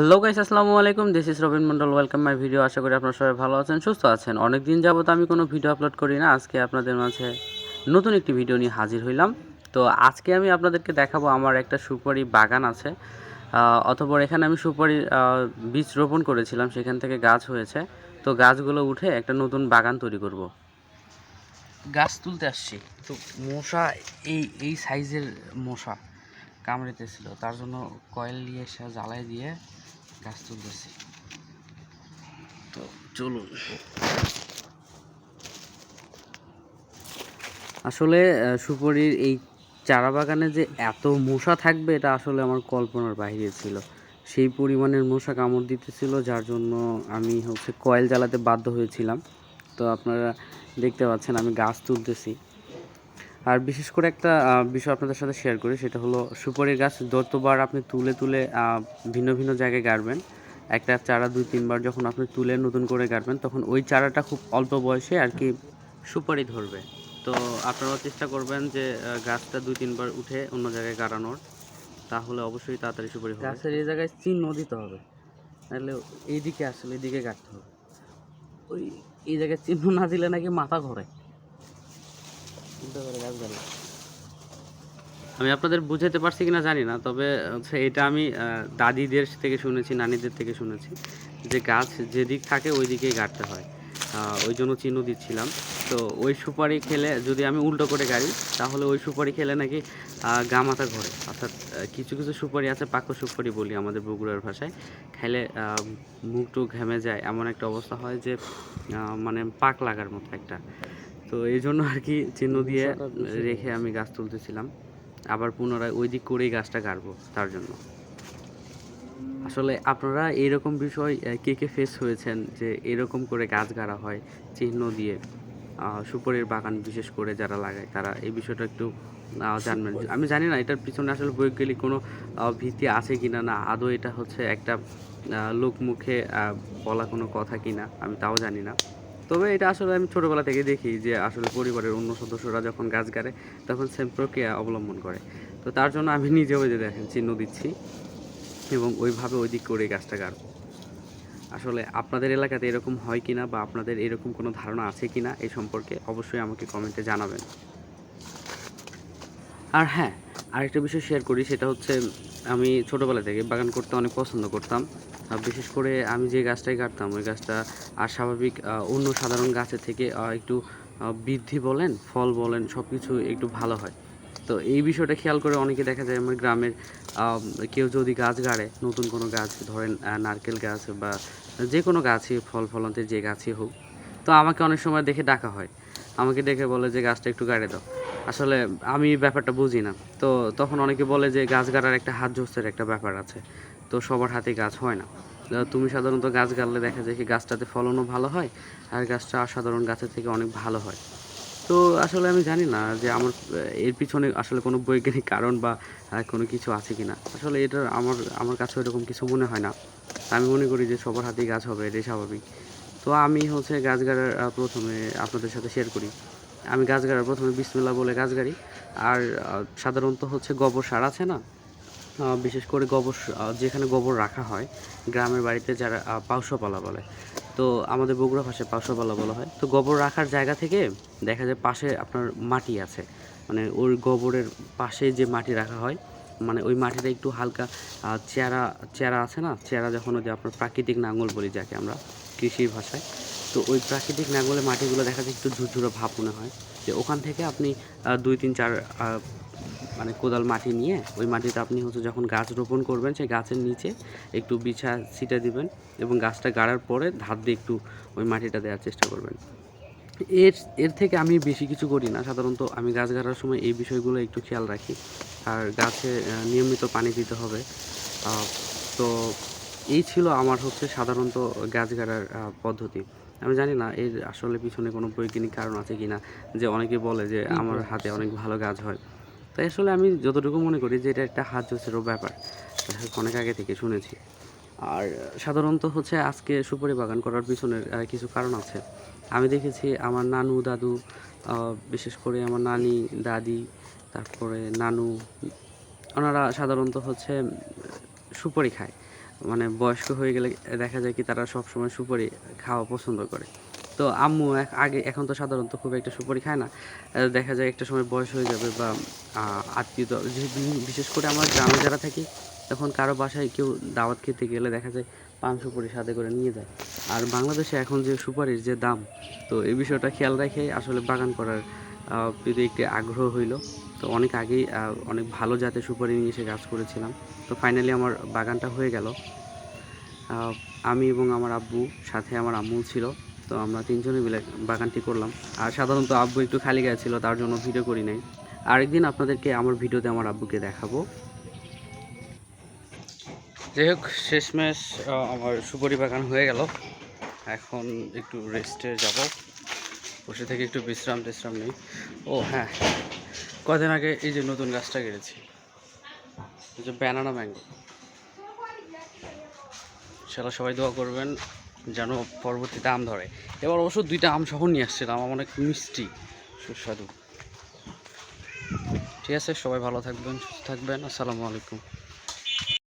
Hello guys আসসালামু আলাইকুম। This is Robin Mondal welcome my video আশা করি আপনারা সবাই ভালো আছেন, সুস্থ আছেন। অনেক দিন যাবত আমি কোনো ভিডিও আপলোড করি না। আজকে আপনাদের মাঝে নতুন একটি ভিডিও নিয়ে হাজির হইলাম। তো আজকে আমি আপনাদেরকে দেখাবো আমার একটা সুপারি বাগান আছে। অথবা এখানে আমি সুপারি বীজ রোপণ করেছিলাম। সেখান থেকে গাছ হয়েছে। তো গাছগুলো উঠে একটা নতুন বাগান তৈরি করব। গাছ তুলতে আসছি। তো মশা, এই এই সাইজের মশা কামড়েতেছিল। তার জন্য কয়েল নিয়ে এসে জ্বালায় দিয়ে গাছ তুলতেছি। তো চলুন। আসলে সুপরির এই চারা বাগানে যে এত মশা থাকবে এটা আসলে আমার কল্পনার বাইরে ছিল। সেই পরিমাণের মশা কামড় দিতেছিল যার জন্য আমি হচ্ছে কয়েল জ্বালাতে বাধ্য হয়েছিলাম। তো আপনারা দেখতে পাচ্ছেন আমি গাছ তুলতেছি। আর বিশেষ করে একটা বিষয় আপনাদের সাথে শেয়ার করি, সেটা হলো সুপারি গাছ যতবার আপনি তুলে তুলে ভিন্ন ভিন্ন জায়গায় গাড়বেন, একটা চারা দুই তিনবার যখন আপনি তুলে নতুন করে গাড়বেন, তখন ওই চারাটা খুব অল্প বয়সে আর কি সুপারি ধরবে। তো আপনারাও চেষ্টা করবেন যে গাছটা দুই তিনবার উঠে অন্য জায়গায় গাড়ানোর, তাহলে অবশ্যই তাড়াতাড়ি সুপারি হবে। গাছের এই জায়গায় চিহ্ন দিতে হবে, নাহলে এইদিকে আসলে এইদিকে গাড়তে হবে। ওই এই জায়গায় চিহ্ন না দিলে নাকি মাথা ঘোরে চিন্তা করে গাছ গাড়ি আমি আপনাদের বুঝাতে পারছি কিনা জানি না, তবে হচ্ছে এটা আমি দাদিদের থেকে শুনেছি, নানিদের থেকে শুনেছি, যে গাছ যেদিক থাকে ওই দিকেই গাড়তে হয়। ওই জন্য চিহ্ন দিচ্ছিলাম। তো ওই সুপারি খেলে যদি আমি উল্টো করে গাড়ি, তাহলে ওই সুপারি খেলে নাকি গা মাথা ঘোরে। অর্থাৎ কিছু কিছু সুপারি আছে পাক্য সুপারি বলি আমাদের বগুড়ার ভাষায়। খাইলে মুখ টুক ঘেমে যায়, এমন একটা অবস্থা হয় যে মানে পাক লাগার মতো একটা তো এই জন্য আর কি চিহ্ন দিয়ে রেখে আমি গাছ তুলতেছিলাম। আবার পুনরায় ওই দিক করেই গাছটা গাড়বো তার জন্য। আসলে আপনারা এরকম বিষয় কে কে ফেস হয়েছেন যে এরকম করে গাছ গাড়া হয় চিহ্ন দিয়ে সুপরের বাগান বিশেষ করে যারা লাগায় তারা এই বিষয়টা একটু জানবেন। আমি জানি না এটার পিছনে আসলে বৈজ্ঞানিক কোনো ভীতি আছে কি না না আদৌ এটা হচ্ছে একটা লোকমুখে বলা কোনো কথা কিনা আমি তাও জানি না। তবে এটা আসলে আমি ছোটোবেলা থেকে দেখি যে আসলে পরিবারের অন্য সদস্যরা যখন গাছ গাড়ে, তখন সেম প্রক্রিয়া অবলম্বন করে। তো তার জন্য আমি নিজে ওই যে দেখেন চিহ্ন দিচ্ছি এবং ওইভাবে ওই দিক করে গাছটা গাড়ব। আসলে আপনাদের এলাকাতে এরকম হয় কি না বা আপনাদের এরকম কোনো ধারণা আছে কি না এই সম্পর্কে অবশ্যই আমাকে কমেন্টে জানাবেন। আর হ্যাঁ আরেকটা বিষয় শেয়ার করি, সেটা হচ্ছে আমি ছোটোবেলা থেকে বাগান করতে অনেক পছন্দ করতাম। বিশেষ করে আমি যে গাছটাই কাটতাম, ওই গাছটা আর স্বাভাবিক অন্য সাধারণ গাছের থেকে একটু বৃদ্ধি বলেন, ফল বলেন সব কিছু একটু ভালো হয়। তো এই বিষয়টা খেয়াল করে অনেকে দেখা যায় আমার গ্রামের কেউ যদি গাছ গাড়ে, নতুন কোনো গাছ, ধরেন নারকেল গাছ বা যে কোনো গাছই, ফল ফলন্তের যে গাছই হোক, তো আমাকে অনেক সময় দেখে ডাকা হয়। আমাকে দেখে বলে যে, গাছটা একটু গাড়ে দাও। আসলে আমি ব্যাপারটা বুঝি না। তো তখন অনেকে বলে যে গাছ গাড়ার একটা হাত জোসের একটা ব্যাপার আছে। তো সবার হাতে গাছ হয় না। তুমি সাধারণত গাছ গাড়লে দেখা যায় কি গাছটাতে ফলনও ভালো হয় আর গাছটা সাধারণ গাছের থেকে অনেক ভালো হয়। তো আসলে আমি জানি না যে আমার, এর পিছনে আসলে কোনো বৈজ্ঞানিক কারণ বা কোনো কিছু আছে কি না আসলে এটা আমার আমার কাছে এরকম কিছু মনে হয় না। আমি মনে করি যে সবার হাতেই গাছ হবে, এটাই স্বাভাবিক। তো আমি হচ্ছে গাছ গাড়ার প্রথমে আপনাদের সাথে শেয়ার করি। আমি গাছ গাড়ার প্রথমে বিসমিল্লা বলে গাছ গাড়ি আর সাধারণত হচ্ছে গোবর সার আছে না? বিশেষ করে গোবর যেখানে গোবর রাখা হয় গ্রামের বাড়িতে যারা আহ, পাউসপালা বলে। তো আমাদের বগুড়া ভাষায় পাউসপালা বলা হয়। তো গোবর রাখার জায়গা থেকে দেখা যায় পাশে আপনার মাটি আছে। মানে ওই গোবরের পাশে যে মাটি রাখা হয় মানে ওই মাটিটা একটু হালকা চেরা চেরা আছে না? চেরা যখন ওই যে আপনার প্রাকৃতিক নাঙ্গল বলি যাকে আমরা কৃষির ভাষায়। তো ওই প্রাকৃতিক নাঙ্গলের মাটিগুলো দেখা যায় একটু ঝুরঝুরো ভাব মনে হয়। যে ওখান থেকে আপনি দুই তিন চার মানে কোদাল মাটি নিয়ে, ওই মাটিতে আপনি হচ্ছে যখন গাছ রোপণ করবেন, সেই গাছের নিচে একটু বিছা ছিটা দিবেন এবং গাছটা গাড়ার পরে ধার দিয়ে একটু ওই মাটিটা দেওয়ার চেষ্টা করবেন। এর এর থেকে আমি বেশি কিছু করি না। সাধারণত আমি গাছ গাড়ার সময় এই বিষয়গুলো একটু খেয়াল রাখি। আর গাছে নিয়মিত পানি দিতে হবে। তো এই ছিল আমার হচ্ছে সাধারণত গাছ গাড়ার পদ্ধতি। আমি জানি না এর আসলে পিছনে কোনো বৈজ্ঞানিক কারণ আছে কি না যে অনেকে বলে যে আমার হাতে অনেক ভালো গাছ হয়। তাই আসলে আমি যতটুকু মনে করি যে এটা একটা হাত জোসেরও ব্যাপার অনেক আগে থেকে শুনেছি। আর সাধারণত হচ্ছে আজকে সুপারি বাগান করার পিছনের কিছু কারণ আছে। আমি দেখেছি আমার নানু দাদু বিশেষ করে আমার নানি দাদি তারপরে নানু ওনারা সাধারণত হচ্ছে সুপারি খায়। মানে বয়স্ক হয়ে গেলে দেখা যায় কি তারা সব সময় সুপারি খাওয়া পছন্দ করে। তো আম্মু আগে এখন তো সাধারণত খুব একটা সুপারি খায় না। দেখা যায় একটা সময় বয়স হয়ে যাবে বা আত্মীয় বিশেষ করে আমরা গ্রামে যারা থাকি, তখন কারও বাসায় কেউ দাওয়াত খেতে গেলে দেখা যায় পান সুপারি সাথে করে নিয়ে যায়। আর বাংলাদেশে এখন যে সুপারির যে দাম, তো এই বিষয়টা খেয়াল রেখে আসলে বাগান করার প্রতি একটি আগ্রহ হইল। তো অনেক আগেই অনেক ভালো জাতের সুপারি নিয়ে এসে গাছ করেছিলাম। তো ফাইনালি আমার বাগানটা হয়ে গেল। আমি এবং আমার আব্বু, সাথে আমার আম্মু ছিল। তো আমরা তিনজনে মিলে বাগানটি করলাম। আর সাধারণত আব্বু একটু খালি গায়ে ছিল, তার জন্য ভিডিও করি নাই। আরেকদিন আপনাদেরকে আমার ভিডিওতে আমার আব্বুকে দেখাবো। যাই হোক, শেষমেশ আমার সুপারি বাগান হয়ে গেল। এখন একটু রেস্টে যাব। বসে থেকে একটু বিশ্রাম টিশ্রাম নেই। ও হ্যাঁ। কদিন আগে এই যে নতুন গাছটা কেটেছি। যে ব্যানানা ম্যাঙ্গো সেটা সবাই দোয়া করবেন যেন পরবর্তীতে আম ধরে। এবার অবশ্য দুইটা আম সহ নিয়ে আসছিলাম অনেক মিষ্টি, সুস্বাদু। ঠিক আছে, সবাই ভালো থাকবেন, সুস্থ থাকবেন, আসসালামু আলাইকুম।